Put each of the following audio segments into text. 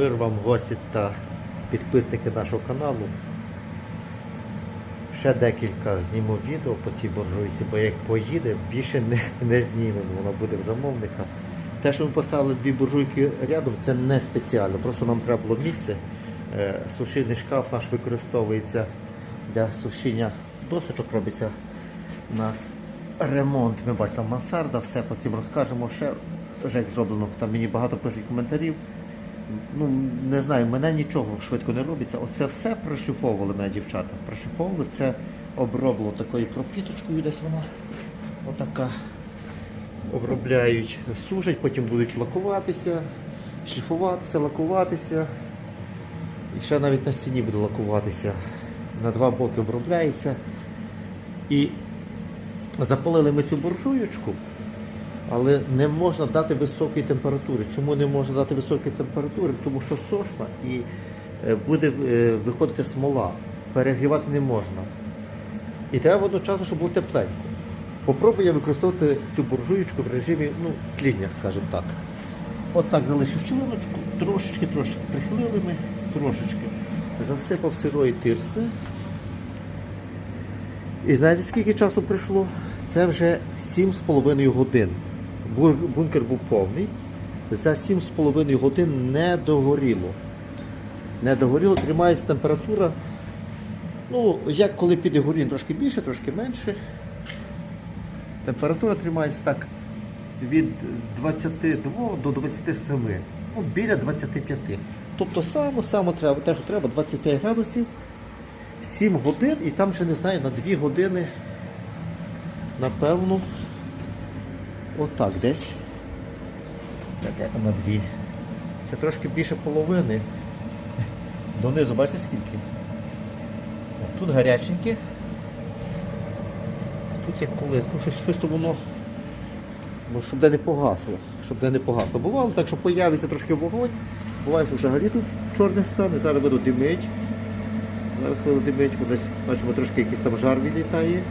Мир вам, гості та підписники нашого каналу. Ще декілька зніму відео по цій буржуйці, бо як поїде, більше не, не знімемо, воно буде в замовника. Те, що ми поставили дві буржуйки рядом, це не спеціально, просто нам треба було місце. Е, Сушильний шкаф наш використовується для сушіння досочок, робиться у нас ремонт. Ми бачимо мансарда, все по цим розкажемо. Ще як зроблено. Там мені багато пишуть коментарів. Ну, не знаю, мене нічого швидко не робиться. Оце все прошліфовували мене дівчата. Прошліфовували, це оброблено такою пропіточкою десь вона. Отака. Обробляють, сушать, потім будуть лакуватися, шліфуватися, лакуватися. І ще навіть на стіні буде лакуватися. На два боки обробляється. І запалили ми цю буржуючку, але не можна дати високої температури. Чому не можна дати високої температури? Тому що сосна і е, буде е, виходити смола. Перегрівати не можна. І треба одночасно, щоб було тепленько. Попробую я використовувати цю буржуючку в режимі ну, тління, скажімо так. От так залишив членочку, трошечки, трошечки прихилили ми, трошечки. Засипав сирої тирси. І знаєте, скільки часу пройшло? Це вже 7,5 годин. Бункер був повний. За 7,5 годин не догоріло. Не догоріло, тримається температура. Ну, як коли піде горіння трошки більше, трошки менше. Температура тримається так від 22 до 27, ну, біля 25. Тобто само треба, те, що треба 25 градусів, 7 годин і там ще не знаю, на 2 години, напевно, отак десь. Де де там на 2? Це трошки більше половини. Донизу, бачите скільки? Тут гаряченьке. Тут як коли, ну щось, щось то воно, бо щоб де не погасло, щоб де не погасло. Бувало так, що появиться трошки вогонь, буває, що взагалі тут чорне стане, зараз видно димить. Зараз видно димить, десь бачимо трошки якийсь там жар відлітає.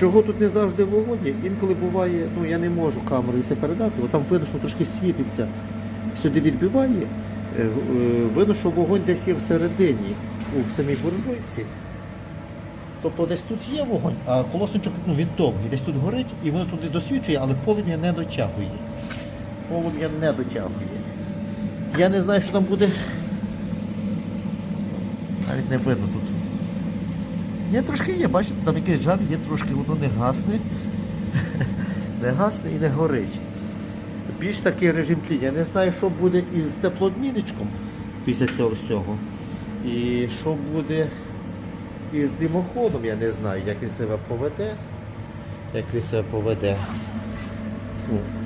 Чого тут не завжди вогонь? Інколи буває, ну я не можу камерою все передати, бо там видно, що трошки світиться, сюди відбиває. Е, е, Видно, що вогонь десь є всередині, у самій буржуйці. Тобто десь тут є вогонь, а колосничок ну, він довгий, десь тут горить і воно туди досвідчує, але полум'я не дотягує. Полум'я не дотягує. Я не знаю, що там буде. Навіть не видно тут. Ні, трошки є, бачите, там якийсь жар є, трошки воно не гасне. не гасне і не горить. Більш такий режим тління. Я не знаю, що буде із теплообмінничком після цього всього. І що буде із димоходом, я не знаю, як він себе поведе. Як він себе поведе.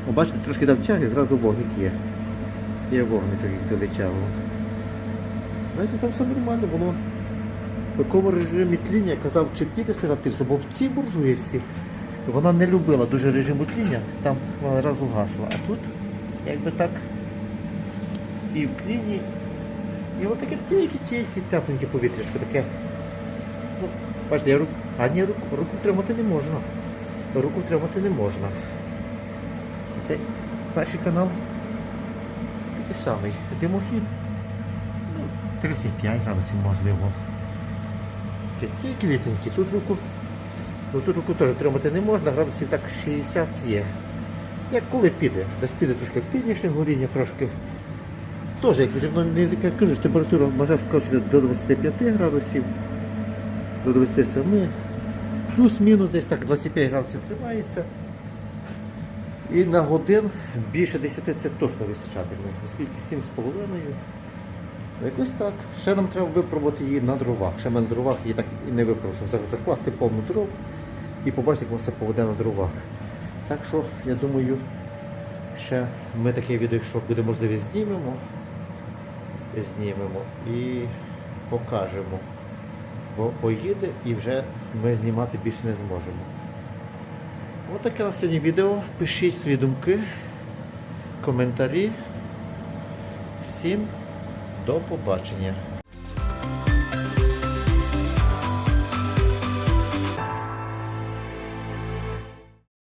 О, бачите, трошки дав тяги, зразу вогник є. Є вогник який долетяв. Знаєте, там все нормально, воно в такому режимі тління казав, чи піде сиратирся, бо в цій буржуєчці вона не любила дуже режиму тління, там вона одразу гасла. А тут якби так і в тліні, і от таке тільки-тільки тепленьке повітрячко, таке. Ну, бачите, я руку. А ні, руку, руку тримати не можна. Руку тримати не можна. Цей перший канал такий самий. Димохід. Ну, 35 градусів можливо. Таке Тільки літенькі. Тут руку. Ну тут руку теж тримати не можна, градусів так 60 є. Як коли піде? Десь піде трошки активніше горіння, трошки. Теж, як рівно як кажу, температура може скочити до 25 градусів, до 27. Плюс-мінус десь так 25 градусів тримається. І на годин більше 10 це точно вистачатиме, оскільки 7,5. Якось так. Ще нам треба випробувати її на дровах. Ще ми на дровах її так і не випробував. Закласти повну дров і побачити, як воно все поведе на дровах. Так що, я думаю, ще ми таке відео, якщо буде можливість, знімемо. Знімемо і покажемо. Бо поїде і вже ми знімати більше не зможемо. Ось таке на сьогодні відео. Пишіть свої думки, коментарі. Всім до побачення.